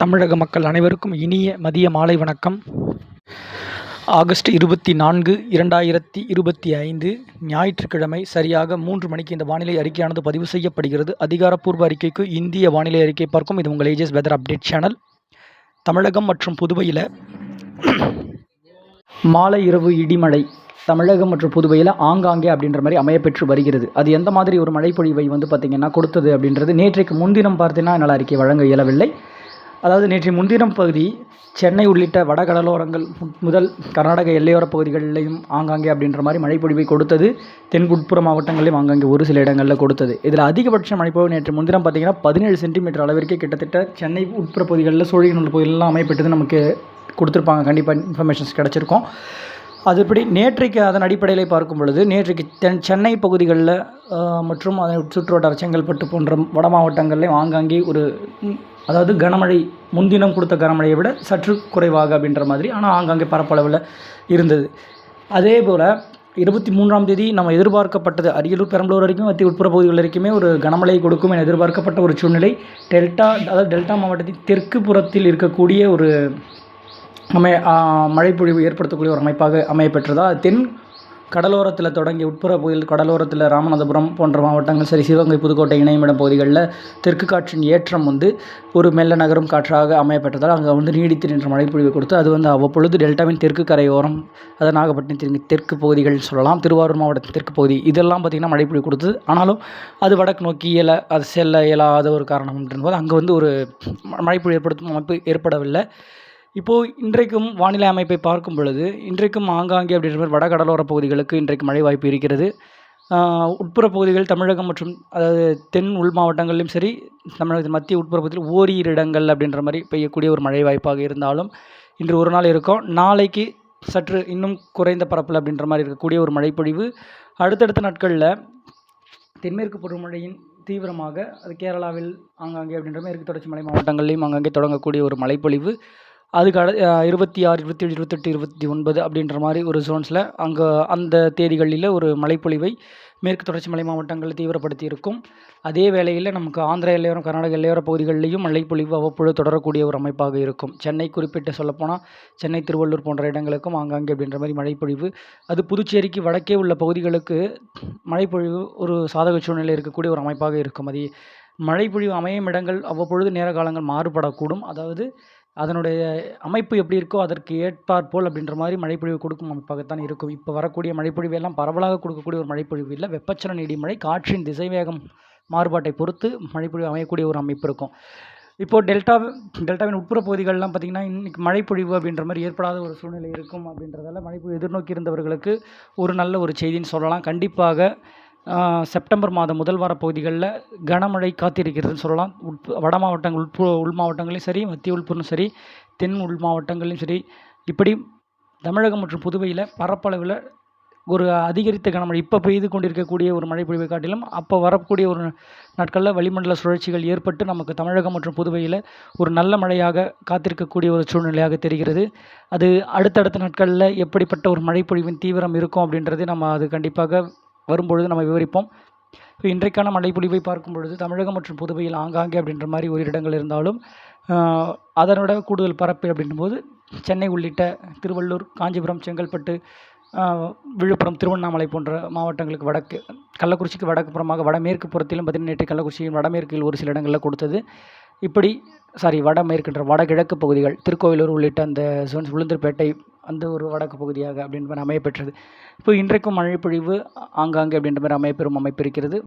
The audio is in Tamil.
தமிழக மக்கள் அனைவருக்கும் இனிய மதிய மாலை வணக்கம். ஆகஸ்ட் இருபத்தி நான்கு இரண்டாயிரத்தி இருபத்தி ஐந்து ஞாயிற்றுக்கிழமை சரியாக மூன்று மணிக்கு இந்த வானிலை அறிக்கையானது பதிவு செய்யப்படுகிறது. அதிகாரப்பூர்வ அறிக்கைக்கு இந்திய வானிலை அறிக்கை பார்க்கும். இது உங்கள் ஏஜஸ் வெதர் அப்டேட் சேனல் தமிழகம் மற்றும் புதுவையில் மாலை இரவு இடிமழை. தமிழகம் மற்றும் புதுவையில் ஆங்காங்கே அப்படின்ற மாதிரி அமையப்பெற்று வருகிறது. அது எந்த மாதிரி ஒரு மழைப்பொழிவை வந்து பார்த்திங்கன்னா கொடுத்தது அப்படின்றது நேற்றைக்கு முன்தினம் பார்த்தீங்கன்னா என்னால் அறிக்கை வழங்க இயலவில்லை. அதாவது நேற்று முன்தினம் பகுதி சென்னை உள்ளிட்ட வடகடலோரங்கள் முதல் கர்நாடக எல்லையோர பகுதிகளிலையும் ஆங்காங்கே அப்படின்ற மாதிரி மழைப்பொழிவை கொடுத்தது. தென் உட்புற மாவட்டங்களிலும் ஆங்காங்கே ஒரு சில இடங்களில் கொடுத்தது. இதில் அதிகபட்ச மழைப்பொழிவு நேற்று முன்தினம் பார்த்திங்கன்னா பதினேழு சென்டிமீட்டர் அளவிற்கு கிட்டத்தட்ட சென்னை உட்புற பகுதிகளில் சூழியநூல் பகுதிகளெலாம் அமைப்பட்டது நமக்கு கொடுத்துருப்பாங்க. கண்டிப்பாக இன்ஃபர்மேஷன்ஸ் கிடச்சிருக்கும். அதுபடி நேற்றைக்கு அதன் அடிப்படையில் பார்க்கும் பொழுது நேற்றைக்கு தென் சென்னை பகுதிகளில் மற்றும் அதன் சுற்றுவட்டார செங்கல்பட்டு போன்ற வட மாவட்டங்கள்லேயும் ஆங்காங்கே ஒரு அதாவது கனமழை முன்தினம் கொடுத்த கனமழையை விட சற்று குறைவாக அப்படின்ற மாதிரி. ஆனால் ஆங்காங்கே பரப்பளவில் இருந்தது. அதே போல் இருபத்தி மூன்றாம் தேதி நம்ம எதிர்பார்க்கப்பட்டது அரியலூர் பெரம்பலூர் வரைக்கும் மத்திய உட்புற பகுதிகள் வரைக்குமே ஒரு கனமழை கொடுக்கும் என எதிர்பார்க்கப்பட்ட ஒரு சூழ்நிலை. டெல்டா அதாவது டெல்டா மாவட்டத்தின் தெற்கு புறத்தில் இருக்கக்கூடிய ஒரு அமை மழைப்பொழிவு ஏற்படுத்தக்கூடிய ஒரு அமைப்பாக அமையப்பெற்றதா? தென் கடலோரத்தில் தொடங்கி உட்புற பகுதியில் கடலோரத்தில் ராமநாதபுரம் போன்ற மாவட்டங்கள் சரி சிவகங்கை புதுக்கோட்டை இணையமிடம் பகுதிகளில் தெற்கு காற்றின் ஏற்றம் வந்து ஒரு மெல்ல நகரும் காற்றாக அமையப்பட்டதால் அங்கே வந்து நீடித்து நின்ற மழைப்பொழிவு கொடுத்து அது வந்து அவ்வப்பொழுது டெல்டாவின் தெற்கு கரையோரம் அதை நாகப்பட்டினத்தின் தெற்கு பகுதிகள் சொல்லலாம் திருவாரூர் மாவட்டத்தின் தெற்கு பகுதி இதெல்லாம் பார்த்திங்கன்னா மழைப்பொழிவு கொடுத்தது. ஆனாலும் அது வடக்கு நோக்கி இயல அது செல்ல இயலாத ஒரு காரணம் போது அங்கே வந்து ஒரு மழைப்பொழிவு ஏற்படுத்தும் அமைப்பு ஏற்படவில்லை. இப்போது இன்றைக்கும் வானிலை அமைப்பை பார்க்கும் பொழுது இன்றைக்கும் ஆங்காங்கே அப்படின்ற மாதிரி வட கடலோர பகுதிகளுக்கு இன்றைக்கு மழை வாய்ப்பு இருக்கிறது. உட்புற பகுதிகள் தமிழகம் மற்றும் அதாவது தென் உள் மாவட்டங்களிலும் சரி தமிழகத்தின் மத்திய உட்புற பகுதியில் ஓரிரு இடங்கள் அப்படின்ற மாதிரி பெய்யக்கூடிய ஒரு மழை வாய்ப்பாக இருந்தாலும் இன்று ஒரு நாள் இருக்கும். நாளைக்கு சற்று இன்னும் குறைந்த பரப்பில் அப்படின்ற மாதிரி இருக்கக்கூடிய ஒரு மழைப்பொழிவு. அடுத்தடுத்த நாட்களில் தென்மேற்கு பருவமழையின் தீவிரமாக அது கேரளாவில் ஆங்காங்கே அப்படின்ற மேற்கு தொடர்ச்சி மலை மாவட்டங்கள்லேயும் ஆங்காங்கே தொடங்கக்கூடிய ஒரு மழைப்பொழிவு. அதுக்கு அடு இருபத்தி ஆறு இருபத்தேழு இருபத்தெட்டு இருபத்தி ஒன்பது அப்படின்ற மாதிரி ஒரு ஜோன்ஸில் அங்கே அந்த தேதிகளில் ஒரு மழைப்பொழிவை மேற்கு தொடர்ச்சி மலை மாவட்டங்களில் தீவிரப்படுத்தி இருக்கும் அதே வேளையில் நமக்கு ஆந்திர எல்லையோரம் கர்நாடக எல்லையோர பகுதிகளிலையும் மழைப்பொழிவு அவ்வப்பொழுது தொடரக்கூடிய ஒரு அமைப்பாக இருக்கும். சென்னை குறிப்பிட்டு சொல்லப்போனால் சென்னை திருவள்ளூர் போன்ற இடங்களுக்கும் ஆங்காங்கே அப்படின்ற மாதிரி மழைப்பொழிவு. அது புதுச்சேரிக்கு வடக்கே உள்ள பகுதிகளுக்கு மழைப்பொழிவு ஒரு சாதக சூழ்நிலை இருக்கக்கூடிய ஒரு அமைப்பாக இருக்கும். அது மழைப்பொழிவு அமையும் இடங்கள் அவ்வப்பொழுது நேர காலங்கள் மாறுபடக்கூடும். அதாவது அதனுடைய அமைப்பு எப்படி இருக்கோ அதற்கு ஏற்றாற்போல் அப்படின்ற மாதிரி மழைப்பொழிவு கொடுக்கும் அமைப்பாகத்தான் இருக்கும். இப்போ வரக்கூடிய மழைப்பொழிவு எல்லாம் பரவலாக கொடுக்கக்கூடிய ஒரு மழைப்பொழிவு இல்லை. வெப்பச்சலன இடிமழை காற்றின் திசைவேகம் மாறுபாட்டை பொறுத்து மழைப்பொழிவு அமையக்கூடிய ஒரு அமைப்பு இருக்கும். இப்போது டெல்டா டெல்டாவின் உட்புற பகுதிகளெலாம் பார்த்திங்கன்னா இன்றைக்கி மழைப்பொழிவு அப்படின்ற மாதிரி ஏற்படாத ஒரு சூழ்நிலை இருக்கும் அப்படின்றதால மழைப்பொழிவு எதிர்நோக்கி இருந்தவர்களுக்கு ஒரு நல்ல ஒரு செய்தின்னு சொல்லலாம். கண்டிப்பாக செப்டம்பர் மாதம் முதல் வார பகுதிகளில் கனமழை காத்திருக்கிறதுன்னு சொல்லலாம். உட் வட மாவட்டங்கள் உட்பு உள் மாவட்டங்களையும் சரி மத்திய உள்புறம் சரி தென் உள் மாவட்டங்களையும் சரி இப்படி தமிழகம் மற்றும் புதுவையில் பரப்பளவில் ஒரு அதிகரித்த கனமழை இப்போ பெய்து கொண்டிருக்கக்கூடிய ஒரு மழை பொழிவை காட்டிலும் அப்போ வரக்கூடிய ஒரு நாட்களில் வளிமண்டல சுழற்சிகள் ஏற்பட்டு நமக்கு தமிழகம் மற்றும் புதுவையில் ஒரு நல்ல மழையாக காத்திருக்கக்கூடிய ஒரு சூழ்நிலையாக தெரிகிறது. அது அடுத்தடுத்த நாட்களில் எப்படிப்பட்ட ஒரு மழை பொழிவின் தீவிரம் இருக்கும் அப்படின்றது நம்ம அது கண்டிப்பாக வரும்பொழுது நம்ம விவரிப்போம். இப்போ இன்றைக்கான மழைப்பொழிவை பார்க்கும் பொழுது தமிழகம் மற்றும் புதுவையில் ஆங்காங்கே அப்படின்ற மாதிரி ஒரு இடங்கள் இருந்தாலும் அதனோட கூடுதல் பரப்பு அப்படின்னும் போது சென்னை உள்ளிட்ட திருவள்ளூர் காஞ்சிபுரம் செங்கல்பட்டு விழுப்புரம் திருவண்ணாமலை போன்ற மாவட்டங்களுக்கு வடக்கு கள்ளக்குறிச்சிக்கு வடக்கு புறமாக வடமேற்கு புறத்திலும் பார்த்திங்கன்னா நேற்று கள்ளக்குறிச்சியின் வடமேற்கில் ஒரு சில இடங்களில் கொடுத்தது. இப்படி சாரி வடமேற்குன்ற வடகிழக்கு பகுதிகள் திருக்கோவிலூர் உள்ளிட்ட அந்த ஜோன்ஸ் உளுந்தூர்பேட்டை அந்த ஒரு வடக்கு பகுதியாக அப்படின்ற மாதிரி அமையப்பெற்றது. இப்போ இன்றைக்கும் மழைப்பொழிவு ஆங்காங்கே அப்படின்ற மாதிரி அமையப்பெறும் அமைப்பு இருக்கிறது.